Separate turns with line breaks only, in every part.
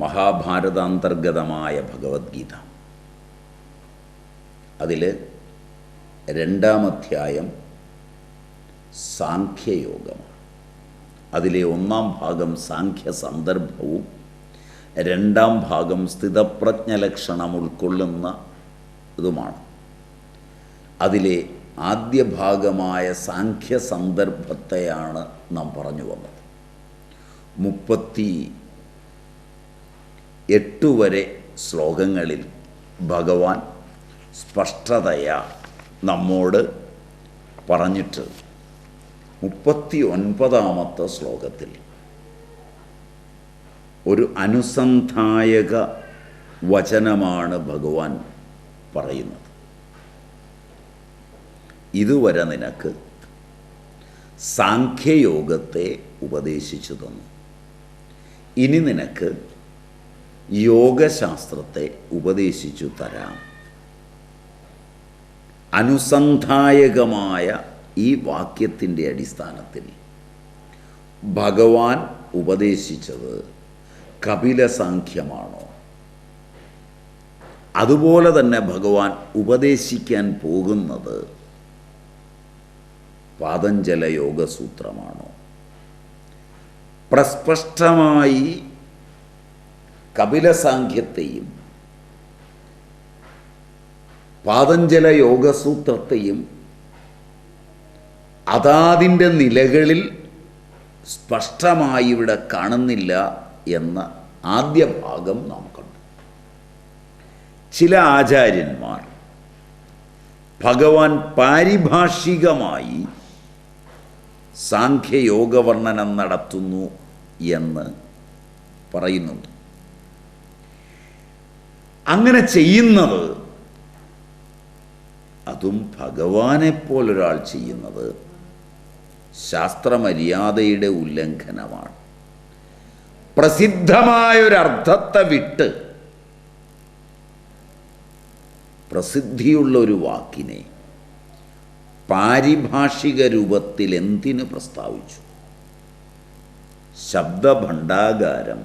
മഹാഭാരതാന്തർഗതമായ ഭഗവത്ഗീത. അതിൽ രണ്ടാമധ്യായം സാഖ്യയോഗമാണ്. അതിലെ ഒന്നാം ഭാഗം സാഖ്യ സന്ദർഭവും രണ്ടാം ഭാഗം സ്ഥിതപ്രജ്ഞലക്ഷണം ഉൾക്കൊള്ളുന്ന ഇതുമാണ്. അതിലെ ആദ്യ ഭാഗമായ സാഖ്യ സന്ദർഭത്തെയാണ് നാം പറഞ്ഞു വന്നത്. മുപ്പത്തി എട്ട് വരെ ശ്ലോകങ്ങളിൽ ഭഗവാൻ സ്പഷ്ടതയാ നമ്മോട് പറഞ്ഞിട്ട് മുപ്പത്തി ഒൻപതാമത്തെ ശ്ലോകത്തിൽ ഒരു അനുസന്ധായക വചനമാണ് ഭഗവാൻ പറയുന്നത്. ഇതുവരെ നിനക്ക് സാഖ്യയോഗത്തെ ഉപദേശിച്ചു തന്നു. ഇനി നിനക്ക് യോഗശാസ്ത്രത്തെ ഉപദേശിച്ചു തരാം. അനുസന്ധായകമായ ഈ വാക്യത്തിന്റെ അടിസ്ഥാനത്തിൽ ഭഗവാൻ ഉപദേശിച്ചത് കപിലസാഖ്യമാണോ? അതുപോലെ തന്നെ ഭഗവാൻ ഉപദേശിക്കാൻ പോകുന്നത് പാതഞ്ജല യോഗസൂത്രമാണോ പ്രസ്പഷ്ടമായി കപിലസാഖ്യത്തെയും പാതഞ്ജല യോഗസൂത്രത്തെയും അതാതിന്റെ നിലകളിൽ സ്പഷ്ടമായി ഇവിടെ കാണുന്നില്ല എന്ന ആദ്യ ഭാഗം നാം കണ്ടു. ചില ആചാര്യന്മാർ ഭഗവാൻ പാരിഭാഷികമായി സാഖ്യയോഗവർണനം നടത്തുന്നു എന്ന് പറയുന്നുണ്ട്. അങ്ങനെ ചെയ്യുന്നത്. അതും ഭഗവാനെ പോലൊരാൾ ചെയ്യുന്നത് ശാസ്ത്രമര്യാദയുടെ ഉല്ലംഘനമാണ്. പ്രസിദ്ധമായൊരർത്ഥത്തെ വിട്ട് പ്രസിദ്ധിയുള്ള ഒരു വാക്കിനെ പാരിഭാഷിക രൂപത്തിൽ എന്തിന് പ്രസ്താവിച്ചു? ശബ്ദഭണ്ഡാകാരം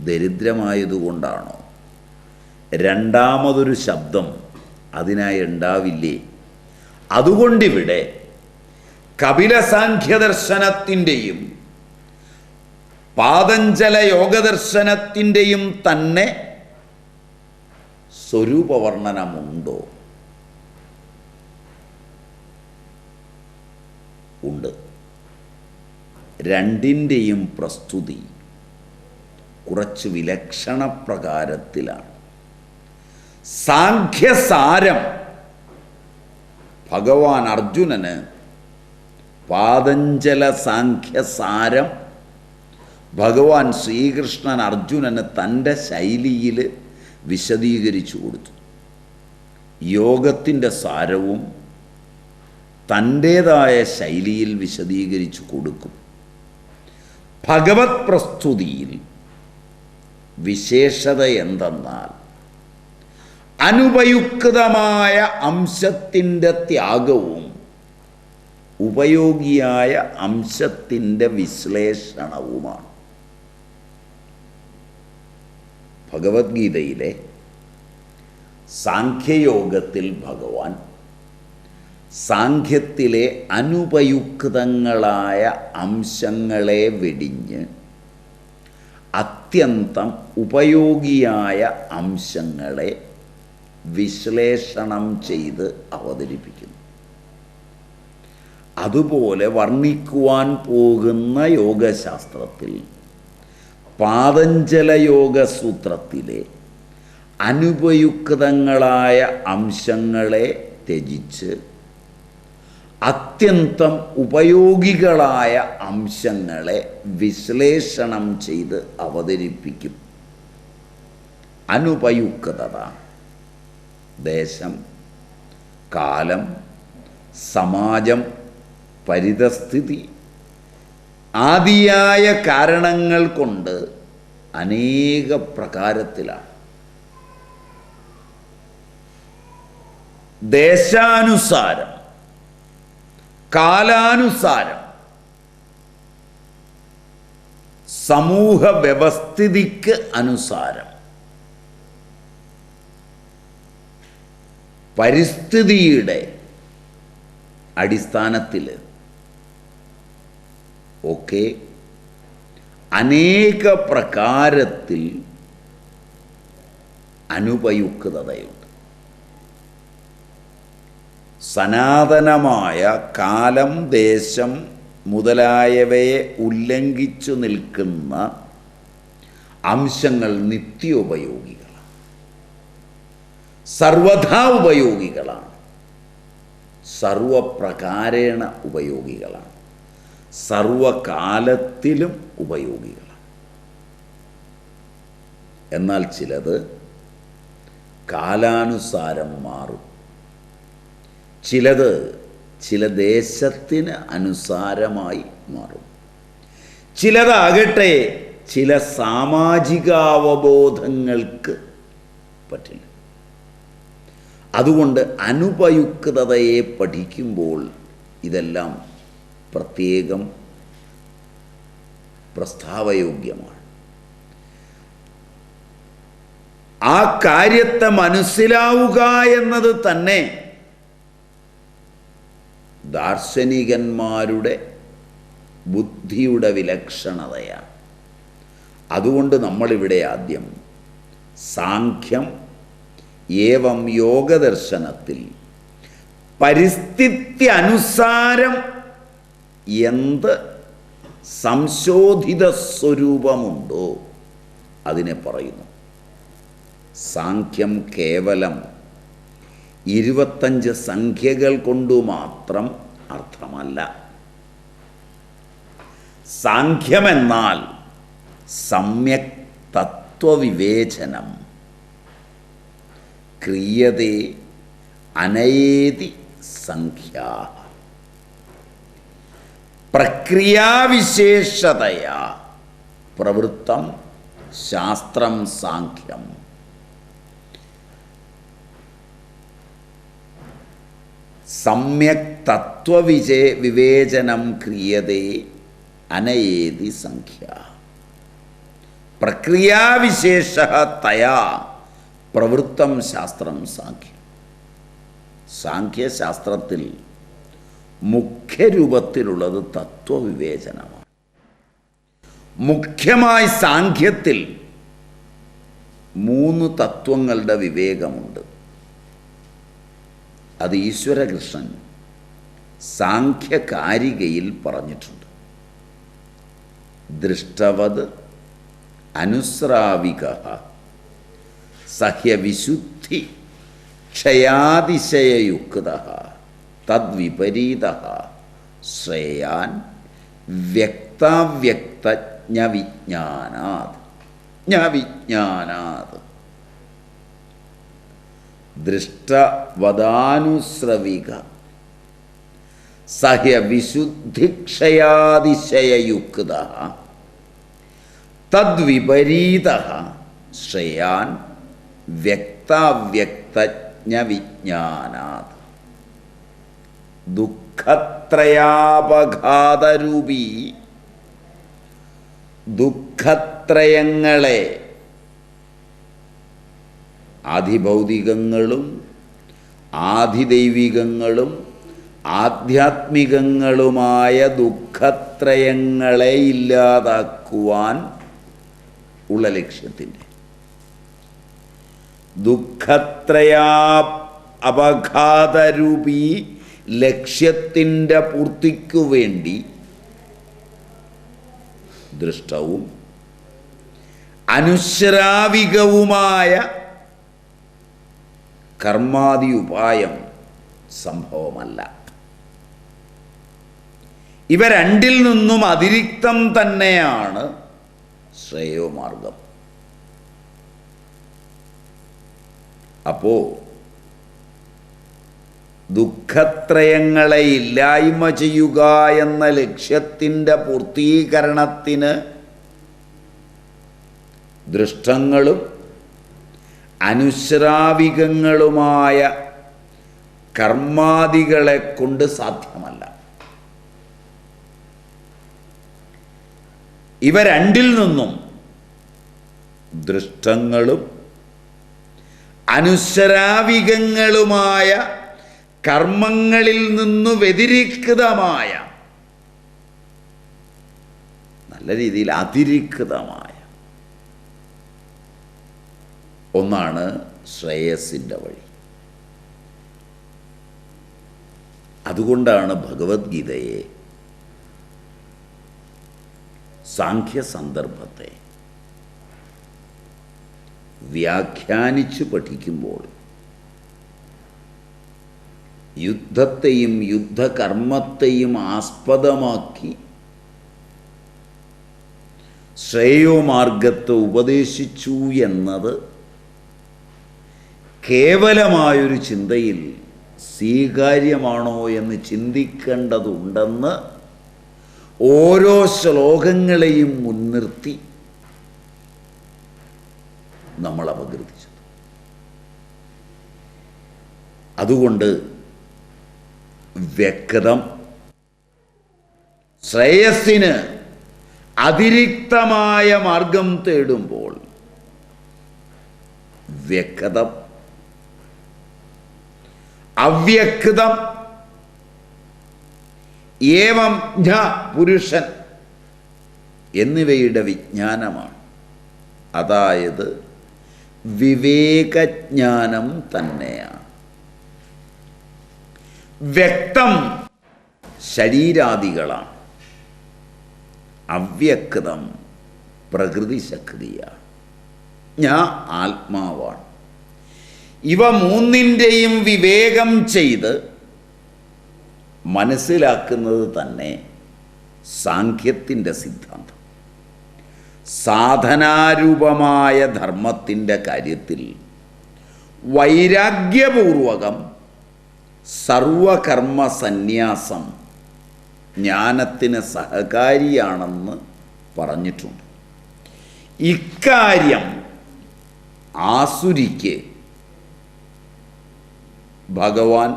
ദരിദ്രമായതുകൊണ്ടാണോ? രണ്ടാമതൊരു ശബ്ദം അതിനായി ഉണ്ടാവില്ലേ? അതുകൊണ്ടിവിടെ കപിലസാഖ്യദർശനത്തിന്റെയും പാതഞ്ജല യോഗദർശനത്തിന്റെയും തന്നെ സ്വരൂപവർണനമുണ്ടോ? ഉണ്ട്. രണ്ടിന്റെയും പ്രസ്തുതി കുറച്ച് വിലക്ഷണ പ്രകാരത്തിലാണ് സാഖ്യസാരം. ഭഗവാൻ അർജുനന് പാതഞ്ജല സാഖ്യസാരം. ഭഗവാൻ ശ്രീകൃഷ്ണൻ അർജുനന് തന്റെ ശൈലിയിൽ വിശദീകരിച്ചു കൊടുത്തു. യോഗത്തിന്റെ സാരവും തന്റേതായ ശൈലിയിൽ വിശദീകരിച്ചു കൊടുക്കും. ഭഗവത് പ്രസ്തുതിയിൽ വിശേഷത എന്തെന്നാൽ അനുപയുക്തമായ അംശത്തിന്റെ ത്യാഗവും ഉപയോഗിയായ അംശത്തിന്റെ വിശ്ലേഷണവുമാണ്. ഭഗവത്ഗീതയിലെ സാഖ്യയോഗത്തിൽ ഭഗവാൻ സാഖ്യത്തിലെ അനുപയുക്തങ്ങളായ അംശങ്ങളെ വെടിഞ്ഞ് അത്യന്തം ഉപയോഗിയായ അംശങ്ങളെ വിശ്ലേഷണം ചെയ്ത് അവതരിപ്പിക്കുന്നു. അതുപോലെ വർണിക്കുവാൻ പോകുന്ന യോഗശാസ്ത്രത്തിൽ പാതഞ്ജല യോഗസൂത്രത്തിലെ അനുപയുക്തങ്ങളായ അംശങ്ങളെ ത്യജിച്ച് അത്യന്തം ഉപയോഗികളായ അംശങ്ങളെ വിശ്ലേഷണം ചെയ്ത് അവതരിപ്പിക്കും. അനുപയുക്തത. ദേശം കാലം സമാജം പരിതസ്ഥിതി. ആദിയായ കാരണങ്ങൾ കൊണ്ട് അനേക പ്രകാരത്തിലാണ്. ദേശാനുസാരം കാലാനുസാരം സമൂഹ വ്യവസ്ഥിതിക്ക് അനുസാരം. പരിസ്ഥിതിയുടെ അടിസ്ഥാനത്തിൽ ഒക്കെ അനേക പ്രകാരത്തിൽ അനുപയുക്തതയുണ്ട്. സനാതനമായ കാലം ദേശം മുതലായവയെ ഉല്ലംഘിച്ചു നിൽക്കുന്ന അംശങ്ങൾ നിത്യോപയോഗികളാണ് സർവഥാ ഉപയോഗികളാണ്. സർവപ്രകാരേണ ഉപയോഗികളാണ്. സർവകാലത്തിലും ഉപയോഗികളാണ്. എന്നാൽ ചിലത് കാലാനുസാരം മാറും. ചിലത് ചില ദേശത്തിന് അനുസാരമായി മാറും. ചിലതാകട്ടെ ചില സാമാജികാവബോധങ്ങൾക്ക് പറ്റില്ല. അതുകൊണ്ട് അനുപയുക്തതയെ പഠിക്കുമ്പോൾ ഇതെല്ലാം പ്രത്യേകം പ്രസ്താവയോഗ്യമാണ്. ആ കാര്യത്തെ മനസ്സിലാവുക എന്നത് തന്നെ ദാർശനികന്മാരുടെ ബുദ്ധിയുടെ വിലക്ഷണതയാണ്. അതുകൊണ്ട് നമ്മളിവിടെ ആദ്യം സാഖ്യം ഏവം യോഗദർശനത്തിൽ പരിസ്ഥിതി അനുസാരം എന്ത് സംശോധിത സ്വരൂപമുണ്ടോ അതിനെ പറയുന്നു. സാഖ്യം കേവലം ഇരുപത്തഞ്ച് സംഖ്യകൾ കൊണ്ടു മാത്രം അർത്ഥമല്ല. സാഖ്യമെന്നാൽ സമ്യക് തത്വവിവേചനം ക്രിയതേ അനയേതി സംഖ്യ പ്രക്രിയാവിശേഷതയാ പ്രവൃത്തം ശാസ്ത്രം സാഖ്യം സമ്യക് തത്വവിജയ വിവേചനം ക്രിയതേ അനയേതി സംഖ്യ പ്രക്രിയാവിശേഷ തയാ പ്രവൃത്തം ശാസ്ത്രം സാഖ്യം. സാഖ്യശാസ്ത്രത്തിൽ മുഖ്യരൂപത്തിലുള്ളത് തത്വവിവേചനമാണ്. മുഖ്യമായി സാഖ്യത്തിൽ മൂന്ന് തത്വങ്ങളുടെ വിവേകമുണ്ട്. അത് ഈശ്വരകൃഷ്ണൻ സാഖ്യകാരികയിൽ പറഞ്ഞിട്ടുണ്ട്. ദൃഷ്ടവത് അനുസ്രാവിക സഹ്യവിശുദ്ധി ക്ഷയാതിശയയുക്ത തദ്വിപരീത ശ്രേയാൻ വ്യക്താവ്യക്തജ്ഞവിജ്ഞാനാത് ജ്ഞവിജ്ഞാനാത്. ദൃഷ്ടവദാനുസ്രവിക സഹ്യവിശുദ്ധിക്ഷയാതിശയയുക്ത തദ്വിപരീത ശ്രേയാൻ വ്യക്താവ്യക്തജ്ഞവിജ്ഞാനാത്. ദുഃഖത്രയാപഘാതരൂപി ദുഃഖത്രയങ്ങളെ ആധിഭൗതികങ്ങളും ആധിദൈവികങ്ങളും ആധ്യാത്മികങ്ങളുമായ ദുഃഖത്രയങ്ങളെ ഇല്ലാതാക്കുവാൻ ഉള്ള ലക്ഷ്യത്തിന്റെ ദുഃഖത്രയാ അപഘാതരൂപി ലക്ഷ്യത്തിന്റെ പൂർത്തിക്കു വേണ്ടി ദൃഷ്ടവും അനുശ്രാവികവുമായ കർമാദി ഉപായം സംഭവമല്ല. ഇവ രണ്ടിൽ നിന്നും അതിരിക്തം തന്നെയാണ് ശ്രേയോമാർഗം. അപ്പോ ദുഃഖത്രയങ്ങളെ ഇല്ലായ്മ ചെയ്യുക എന്ന ലക്ഷ്യത്തിന്റെ പൂർത്തീകരണത്തിന് ദൃഷ്ടങ്ങളും അനുശ്രാവികങ്ങളുമായ കർമാദികളെ കൊണ്ട് സാധ്യമല്ല. ഇവ രണ്ടിൽ നിന്നും ദൃഷ്ടങ്ങളും അനുസരാവികങ്ങളുമായ കർമ്മങ്ങളിൽ നിന്നു വ്യതിരിക്തമായ നല്ല രീതിയിൽ അതിരിക്തമായ ഒന്നാണ് ശ്രേയസിന്റെ വഴി. അതുകൊണ്ടാണ് ഭഗവത്ഗീതയെ സാഖ്യ സന്ദർഭത്തെ വ്യാഖ്യാനിച്ച് പഠിക്കുമ്പോൾ യുദ്ധത്തെയും യുദ്ധകർമ്മത്തെയും ആസ്പദമാക്കി ശ്രേയോമാർഗത്തെ ഉപദേശിച്ചു എന്നത് കേവലമായൊരു ചിന്തയിൽ സ്വീകാര്യമാണോ എന്ന് ചിന്തിക്കേണ്ടതുണ്ടെന്ന് ഓരോ ശ്ലോകങ്ങളെയും മുൻനിർത്തി നമ്മൾ അപഗ്രഥിച്ചത്. അതുകൊണ്ട് വ്യക്തം ശ്രേയസ്സിന് അതിരിക്തമായ മാർഗം തേടുമ്പോൾ വ്യക്തം അവ്യക്തം ഏവം ജ്ഞ പുരുഷൻ എന്നിവയുടെ വിജ്ഞാനമാണ്. അതായത് വിവേകജ്ഞാനം തന്നെയാണ് വ്യക്തം ശരീരാദികളാണ്. അവ്യക്തം പ്രകൃതി ശക്തിയാണ് ഞാൻ ആത്മാവാണ്. ഇവ മൂന്നിന്റെയും വിവേകം ചെയ്ത് മനസ്സിലാക്കുന്നത് തന്നെ സാഖ്യത്തിന്റെ സിദ്ധാന്തം. സാധനാരൂപമായ ധർമ്മത്തിന്റെ കാര്യത്തിൽ വൈരാഗ്യപൂർവകം സർവകർമ്മ സന്യാസം ജ്ഞാനത്തിന് സഹകാരിയാണെന്ന് പറഞ്ഞിട്ടുണ്ട്. ഇക്കാര്യം ആസുരിക്ക് ഭഗവാൻ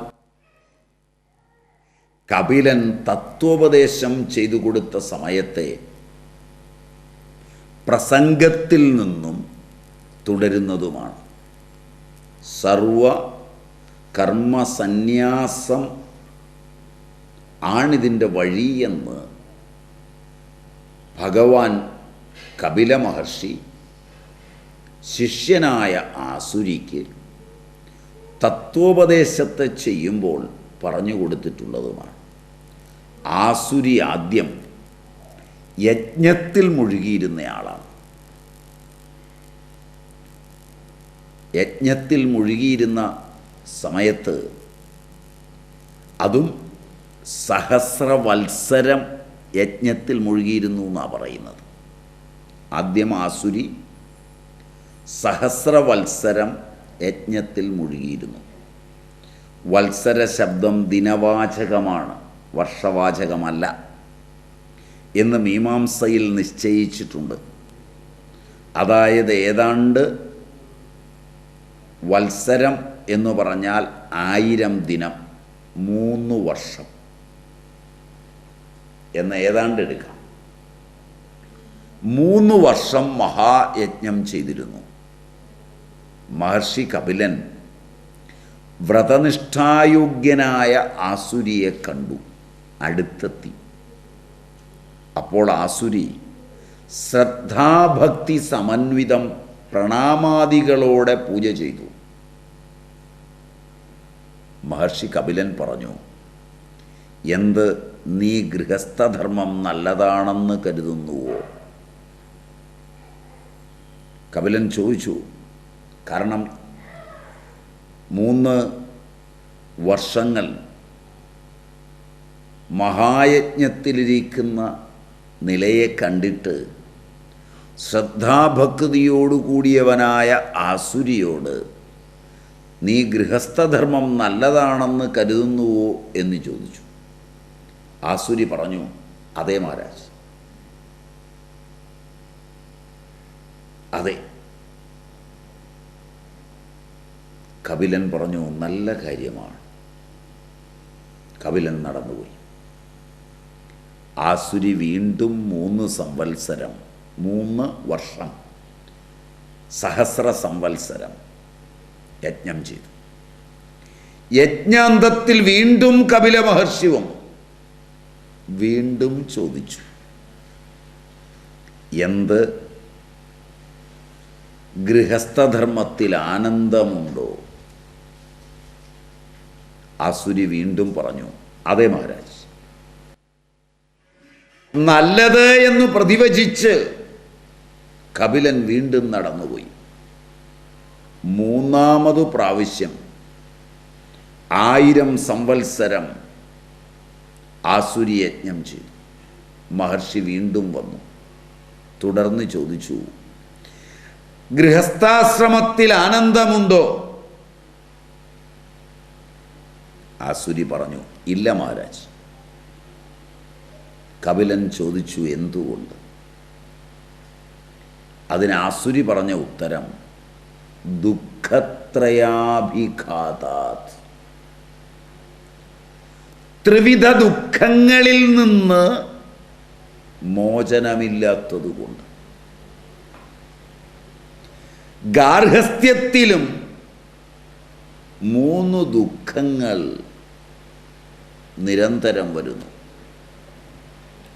കപിലൻ തത്വോപദേശം ചെയ്തു കൊടുത്ത സമയത്തെ പ്രസംഗത്തിൽ നിന്നും തുടരുന്നതുമാണ്. സർവ കർമ്മസന്യാസം ആണിതിന്റെ വഴിയെന്ന് ഭഗവാൻ കപില മഹർഷി ശിഷ്യനായ ആസുരിക്ക് തത്വോപദേശത്തെ ചെയ്യുമ്പോൾ പറഞ്ഞു കൊടുത്തിട്ടുള്ളതുമാണ്. ആസുരി ആദ്യം യജ്ഞത്തിൽ മുഴുകിയിരുന്നയാളാണ്. യജ്ഞത്തിൽ മുഴുകിയിരുന്ന സമയത്ത് അതും സഹസ്രവത്സരം യജ്ഞത്തിൽ മുഴുകിയിരുന്നു എന്നാണ് പറയുന്നത്. ആദ്യം ആസുരി സഹസ്രവത്സരം യജ്ഞത്തിൽ മുഴുകിയിരുന്നു. വത്സര ശബ്ദം ദിനവാചകമാണ് വർഷവാചകമല്ല. എന്ന് മീമാംസയിൽ നിശ്ചയിച്ചിട്ടുണ്ട്. അതായത് ഏതാണ്ട് വത്സരം എന്ന് പറഞ്ഞാൽ ആയിരം ദിനം മൂന്ന് വർഷം എന്ന് ഏതാണ്ട് എടുക്കാം. മൂന്ന് വർഷം മഹായജ്ഞം ചെയ്തിരുന്നു. മഹർഷി കപിലൻ വ്രതനിഷ്ഠായോഗ്യനായ ആസുരിയെ കണ്ടു അടുത്തെത്തി. അപ്പോൾ ആസുരി ശ്രദ്ധാഭക്തി സമന്വിതം പ്രണാമാദികളോടെ പൂജ ചെയ്തു. മഹർഷി കപിലൻ പറഞ്ഞു എന്ത് നീ ഗൃഹസ്ഥധർമ്മം നല്ലതാണെന്ന് കരുതുന്നുവോ? കപിലൻ ചോദിച്ചു കാരണം മൂന്ന് വർഷങ്ങൾ മഹായജ്ഞത്തിലിരിക്കുന്ന നിലയെ കണ്ടിട്ട് ശ്രദ്ധാഭക്തിയോടുകൂടിയവനായ ആസുരിയോട് നീ ഗൃഹസ്ഥധർമ്മം നല്ലതാണെന്ന് കരുതുന്നുവോ? എന്ന് ചോദിച്ചു. ആസുരി പറഞ്ഞു അതേ മഹാരാജ്. അതെ. കപിലൻ പറഞ്ഞു നല്ല കാര്യമാണ്. കപിലൻ നടന്നുപോയി. ആസുരി വീണ്ടും മൂന്ന് സംവത്സരം മൂന്ന് വർഷം സഹസ്ര സംവത്സരം യജ്ഞം ചെയ്തു. യജ്ഞാന്തത്തിൽ വീണ്ടും കപില മഹർഷി വന്നു വീണ്ടും ചോദിച്ചു എന്ത്? ഗൃഹസ്ഥധർമ്മത്തിൽ ആനന്ദമുണ്ടോ? ആസുരി വീണ്ടും പറഞ്ഞു അതേ മഹാരാജ് നല്ലത് എന്ന് പ്രതിവചിച്ച് കപിലൻ വീണ്ടും നടന്നുപോയി. മൂന്നാമതു പ്രാവശ്യം ആയിരം സംവത്സരം ആസുരി യജ്ഞം ചെയ്തു. മഹർഷി വീണ്ടും വന്നു. തുടർന്ന് ചോദിച്ചു ഗൃഹസ്ഥാശ്രമത്തിൽ ആനന്ദമുണ്ടോ? ആസുരി പറഞ്ഞു ഇല്ല മഹാരാജ്. കപിലൻ ചോദിച്ചു എന്തുകൊണ്ട്? അതിന് ആസുരി പറഞ്ഞ ഉത്തരം ദുഃഖത്രയാഭിഘാതാത്. ത്രിവിധ ദുഃഖങ്ങളിൽ നിന്ന് മോചനമില്ലാത്തതുകൊണ്ട്. ഗാർഹസ്ഥ്യത്തിലും മൂന്ന് ദുഃഖങ്ങൾ നിരന്തരം വരുന്നു.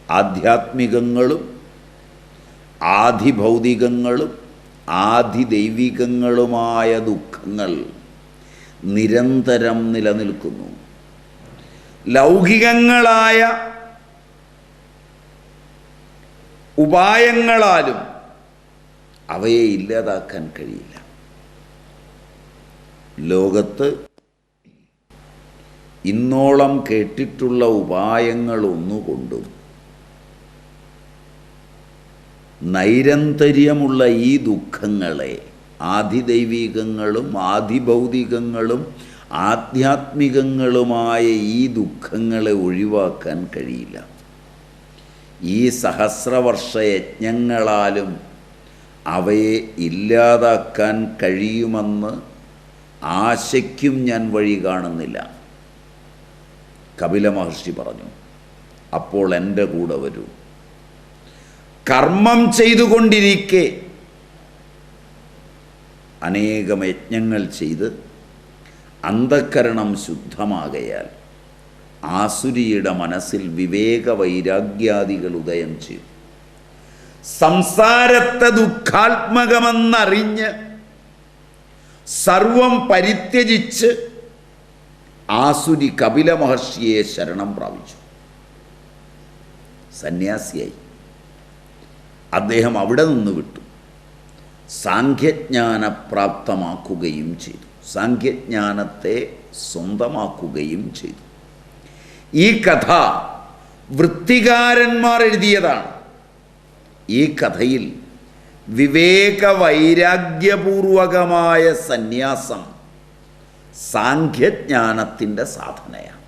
ആധ്യാത്മികങ്ങളും ആധിഭൗതികങ്ങളും ആധിദൈവികങ്ങളുമായ ദുഃഖങ്ങൾ നിരന്തരം നിലനിൽക്കുന്നു. ലൗകികങ്ങളായ ഉപായങ്ങളാലും അവയെ ഇല്ലാതാക്കാൻ കഴിയില്ല. ലോകത്ത് ഇന്നോളം കേട്ടിട്ടുള്ള ഉപായങ്ങൾ നൈരന്തര്യമുള്ള ഈ ദുഃഖങ്ങളെ ആധിദൈവികങ്ങളും ആധിഭൗതികങ്ങളും ആധ്യാത്മികങ്ങളുമായ ഈ ദുഃഖങ്ങളെ ഒഴിവാക്കാൻ കഴിയില്ല. ഈ സഹസ്രവർഷ യജ്ഞങ്ങളാലും അവയെ ഇല്ലാതാക്കാൻ കഴിയുമെന്ന് ആശയ്ക്കും ഞാൻ വഴി കാണുന്നില്ല. കപില മഹർഷി പറഞ്ഞു അപ്പോൾ എന്റെ കൂടെ വരൂ. കർമ്മം ചെയ്തുകൊണ്ടിരിക്കെ. അനേകം യജ്ഞങ്ങൾ ചെയ്ത് അന്ധക്കരണം ശുദ്ധമാകയാൽ ആസുരിയുടെ മനസ്സിൽ വിവേക വൈരാഗ്യാദികൾ ഉദയം ചെയ്തു. സംസാരത്തെ ദുഃഖാത്മകമെന്നറിഞ്ഞ് സർവം പരിത്യജിച്ച് ആസുരി കപില മഹർഷിയെ ശരണം പ്രാപിച്ചു. സന്യാസിയായി. അദ്ദേഹം അവിടെ നിന്ന് വിട്ടു. സാഖ്യജ്ഞാന പ്രാപ്തമാക്കുകയും ചെയ്തു. സാഖ്യജ്ഞാനത്തെ സ്വന്തമാക്കുകയും ചെയ്തു. ഈ കഥ വൃത്തികാരന്മാർ എഴുതിയതാണ്. ഈ കഥയിൽ വിവേക വൈരാഗ്യപൂർവകമായ സന്യാസം സാഖ്യജ്ഞാനത്തിന്റെ സാധനയാണ്.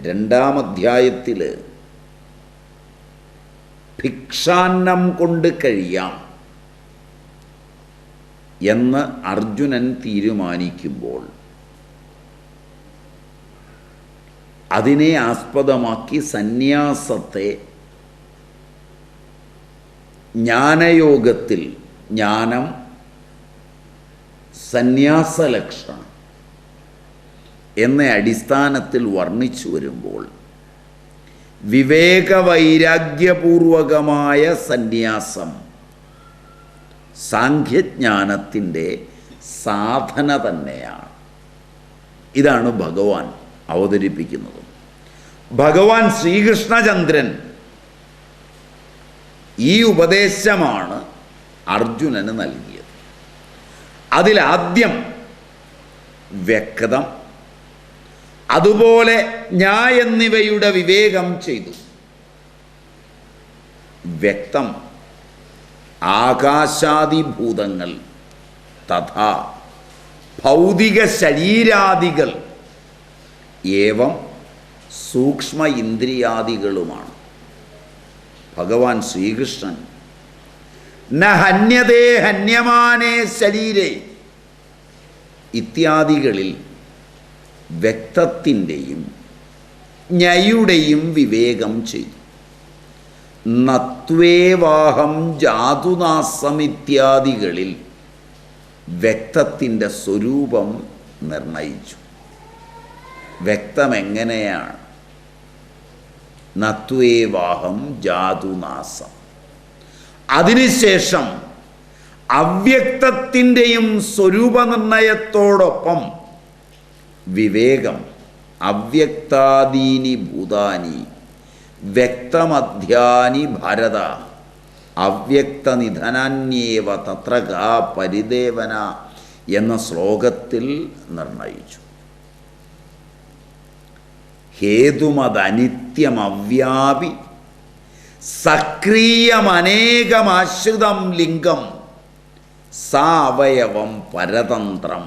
രണ്ടാം അധ്യായത്തിൽ ഭിക്ഷാന്നം കൊണ്ട് കഴിയാം എന്ന് അർജുനൻ തീരുമാനിക്കുമ്പോൾ അതിനെ ആസ്പദമാക്കി സന്യാസത്തെ ജ്ഞാനയോഗത്തിൽ ജ്ഞാനം സന്യാസ ലക്ഷണം എന്ന അടിസ്ഥാനത്തിൽ വർണിച്ചു വരുമ്പോൾ വിവേകവൈരാഗ്യപൂർവകമായ സന്യാസം. സാഖ്യജ്ഞാനത്തിന്റെ സാധന തന്നെയാണ്. ഇതാണ് ഭഗവാൻ അവതരിപ്പിക്കുന്നത്. ഭഗവാൻ ശ്രീകൃഷ്ണചന്ദ്രൻ ഈ ഉപദേശമാണ് അർജുനന് നൽകിയത്. അതിലാദ്യം വ്യക്തം അതുപോലെ ഞാൻ എന്നിവയുടെ വിവേകം ചെയ്തു. വ്യക്തം. ആകാശാദിഭൂതങ്ങൾ തഥാ ഭൗതിക ശരീരാദികൾ ഏവം സൂക്ഷ്മ ഇന്ദ്രിയാദികളുമാണ്. ഭഗവാൻ ശ്രീകൃഷ്ണൻ ന ഹന്യതേ ഹന്യമാനേ ശരീരേ ഇത്യാദികളിൽ വ്യക്തത്തിന്റെയും ഞയുടെയും വിവേകം ചെയ്യും. നത്വേവാഹം ജാതുനാസമിത്യാദികളിൽ വ്യക്തത്തിന്റെ സ്വരൂപം നിർണയിച്ചു. വ്യക്തം എങ്ങനെയാണ് നത്വേവാഹം ജാതുനാസം. അതിനുശേഷം അവ്യക്തത്തിന്റെയും സ്വരൂപനിർണയത്തോടൊപ്പം വിവേകം അവ്യക്താദീനി ഭൂതാനി വ്യക്തമധ്യാനി ഭാരത അവ്യക്തനിധനാന്യേവ തത്രകാ പരിദേവന എന്ന ശ്ലോകത്തിൽ നിർണയിച്ചു. ഹേതുമതനിത്യമവ്യാപി സക്രിയമനേകമാശ്രിതം ലിംഗം സാവയവം പരതന്ത്രം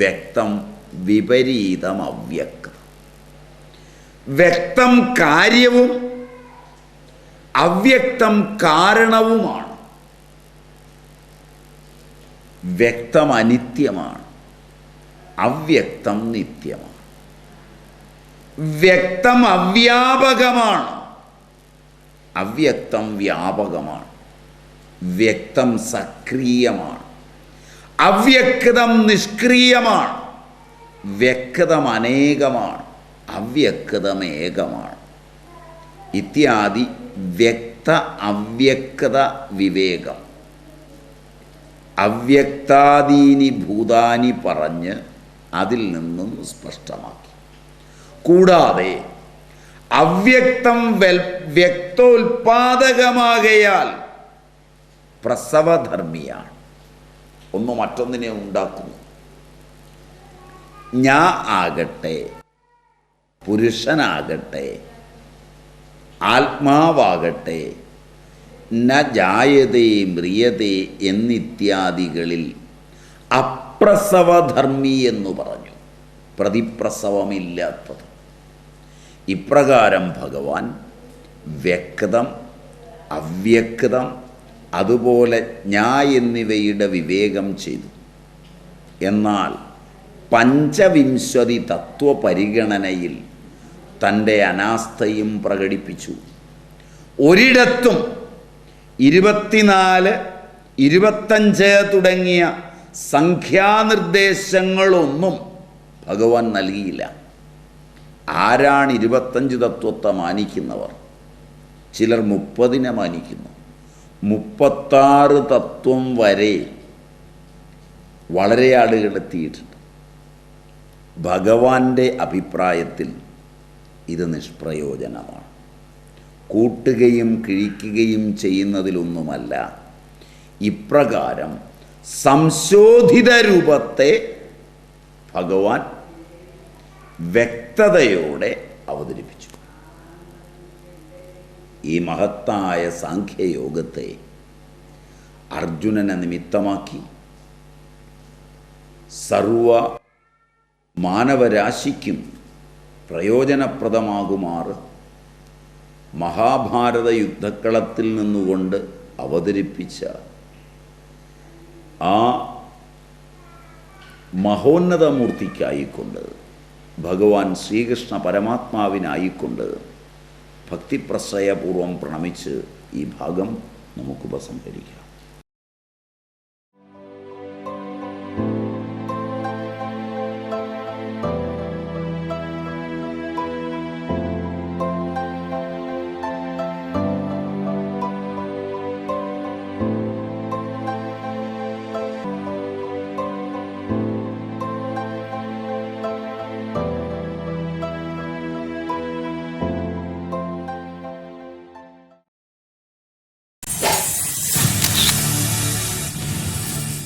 വ്യക്തം വിപരീതം അവ്യക്തം. വ്യക്തം കാര്യവും അവ്യക്തം കാരണവുമാണ്. വ്യക്തം അനിത്യമാണ്. അവ്യക്തം നിത്യമാണ്. വ്യക്തം അവ്യാപകമാണ്. അവ്യക്തം വ്യാപകമാണ്. വ്യക്തം സക്രിയമാണ്. അവ്യക്തം നിഷ്ക്രിയമാണ്. വ്യക്തം അനേകമാണ് അവ്യക്തം ഏകമാണ്. ഇത്യാദി വ്യക്ത അവ്യക്ത വിവേകം. അവ്യക്താദീനി ഭൂതാനി പറഞ്ഞ് അതിൽ നിന്നും സ്പഷ്ടമാക്കി. കൂടാതെ അവ്യക്തം വ്യക്തോൽപാദകമാകയാൽ പ്രസവധർമ്മിയാണ്. ഒന്ന് മറ്റൊന്നിനെ ഉണ്ടാക്കുന്നു. ഞാ ആകട്ടെ പുരുഷനാകട്ടെ ആത്മാവാകട്ടെ ന ജായതേ മ്രിയതേ എന്നിത്യാദികളിൽ അപ്രസവധർമ്മി എന്ന് പറഞ്ഞു. പ്രതിപ്രസവമില്ലാത്തത്. ഇപ്രകാരം ഭഗവാൻ വ്യക്തം അവ്യക്തം അതുപോലെ ഞാ എന്നിവയുടെ വിവേകം ചെയ്തു. എന്നാൽ പഞ്ചവിംശതി തത്വപരിഗണനയിൽ തന്റെ അനാസ്ഥയും പ്രകടിപ്പിച്ചു. ഒരിടത്തും ഇരുപത്തിനാല് ഇരുപത്തഞ്ച് തുടങ്ങിയ സംഖ്യാനിർദ്ദേശങ്ങളൊന്നും ഭഗവാൻ നൽകിയില്ല. ആരാണ് ഇരുപത്തഞ്ച് തത്വത്തെ മാനിക്കുന്നവർ? ചിലർ മുപ്പതിനെ മാനിക്കുന്നു. മുപ്പത്താറ് തത്വം വരെ വളരെ ആളുകൾ എത്തിയിട്ടുണ്ട്. ഭഗവാന്റെ അഭിപ്രായത്തിൽ ഇത് നിഷ്പ്രയോജനമാണ്. കൂട്ടുകയും കിഴിക്കുകയും ചെയ്യുന്നതിലൊന്നുമല്ല. ഇപ്രകാരം സംശോധിത രൂപത്തെ ഭഗവാൻ വ്യക്തതയോടെ അവതരിപ്പിച്ചു. ഈ മഹത്തായ സാഖ്യയോഗത്തെ അർജുനനെ നിമിത്തമാക്കി സർവ മാനവരാശിക്കും പ്രയോജനപ്രദമാകുമാറ്. മഹാഭാരത യുദ്ധക്കളത്തിൽ നിന്നുകൊണ്ട് അവതരിപ്പിച്ച ആ മഹോന്നതമൂർത്തിക്കായിക്കൊണ്ട് ഭഗവാൻ ശ്രീകൃഷ്ണ പരമാത്മാവിനായിക്കൊണ്ട് ഭക്തിപ്രശ്രയപൂർവം പ്രണമിച്ച് ഈ ഭാഗം നമുക്ക് ഉപസംഹരിക്കാം